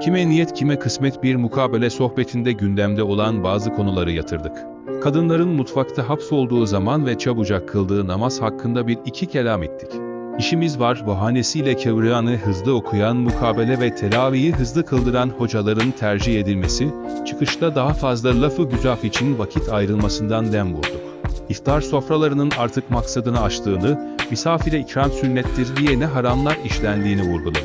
Kime niyet kime kısmet bir mukabele sohbetinde gündemde olan bazı konuları yatırdık. Kadınların mutfakta hapsolduğu zaman ve çabucak kıldığı namaz hakkında bir iki kelam ettik. İşimiz var bahanesiyle Kevriyan'ı hızlı okuyan mukabele ve telaviyi hızlı kıldıran hocaların tercih edilmesi, çıkışta daha fazla lafı güzaf için vakit ayrılmasından dem vurduk. İftar sofralarının artık maksadını aştığını, misafire ikram sünnettir diye ne haramlar işlendiğini vurguladık.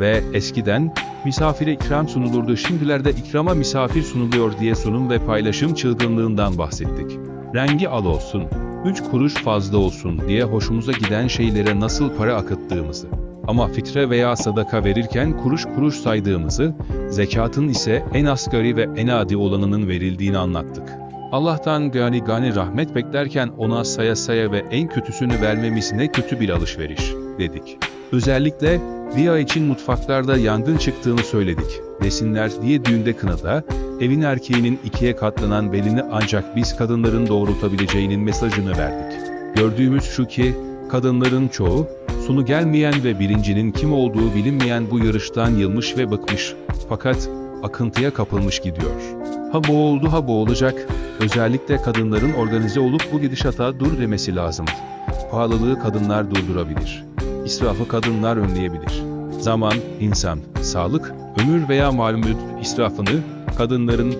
Ve eskiden, misafire ikram sunulurdu şimdilerde ikrama misafir sunuluyor diye sunum ve paylaşım çılgınlığından bahsettik. Rengi al olsun, 3 kuruş fazla olsun diye hoşumuza giden şeylere nasıl para akıttığımızı, ama fitre veya sadaka verirken kuruş kuruş saydığımızı, zekatın ise en asgari ve en adi olanının verildiğini anlattık. Allah'tan gani gani rahmet beklerken ona saya saya ve en kötüsünü vermemiz ne kötü bir alışveriş, dedik. Özellikle Riya için mutfaklarda yangın çıktığını söyledik. Desinler diye düğünde kınada, evin erkeğinin ikiye katlanan belini ancak biz kadınların doğrultabileceğinin mesajını verdik. Gördüğümüz şu ki, kadınların çoğu, sonu gelmeyen ve birincinin kim olduğu bilinmeyen bu yarıştan yılmış ve bıkmış. Fakat akıntıya kapılmış gidiyor. Ha boğuldu ha boğulacak, özellikle kadınların organize olup bu gidişata dur demesi lazım. Pahalılığı kadınlar durdurabilir. İsrafı kadınlar önleyebilir. Zaman, insan, sağlık, ömür veya malumut israfını kadınların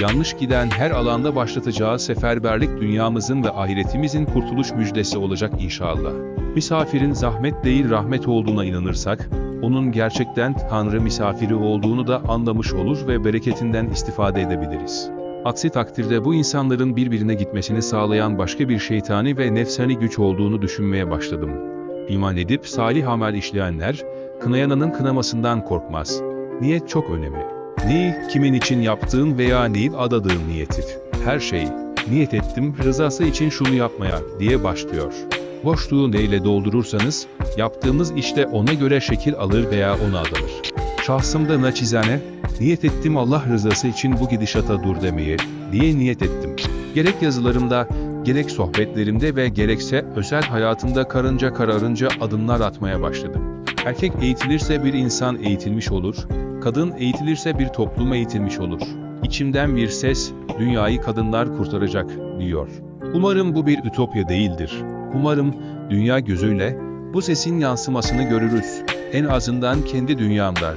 yanlış giden her alanda başlatacağı seferberlik dünyamızın ve ahiretimizin kurtuluş müjdesi olacak inşallah. Misafirin zahmet değil rahmet olduğuna inanırsak, onun gerçekten Tanrı misafiri olduğunu da anlamış olur ve bereketinden istifade edebiliriz. Aksi takdirde bu insanların birbirine gitmesini sağlayan başka bir şeytani ve nefsani güç olduğunu düşünmeye başladım. İman edip salih amel işleyenler, kınayananın kınamasından korkmaz. Niyet çok önemli. Neyi, kimin için yaptığın veya neyi adadığın niyetir. Her şey, niyet ettim rızası için şunu yapmaya diye başlıyor. Boşluğu neyle doldurursanız, yaptığımız işte ona göre şekil alır veya ona adanır. Şahsımda naçizane, niyet ettim Allah rızası için bu gidişata dur demeye, diye niyet ettim. Gerek yazılarımda, gerek sohbetlerimde ve gerekse özel hayatımda karınca kararınca adımlar atmaya başladım. Erkek eğitilirse bir insan eğitilmiş olur, kadın eğitilirse bir toplum eğitilmiş olur. İçimden bir ses, dünyayı kadınlar kurtaracak, diyor. Umarım bu bir ütopya değildir. Umarım, dünya gözüyle, bu sesin yansımasını görürüz. En azından kendi dünyamda.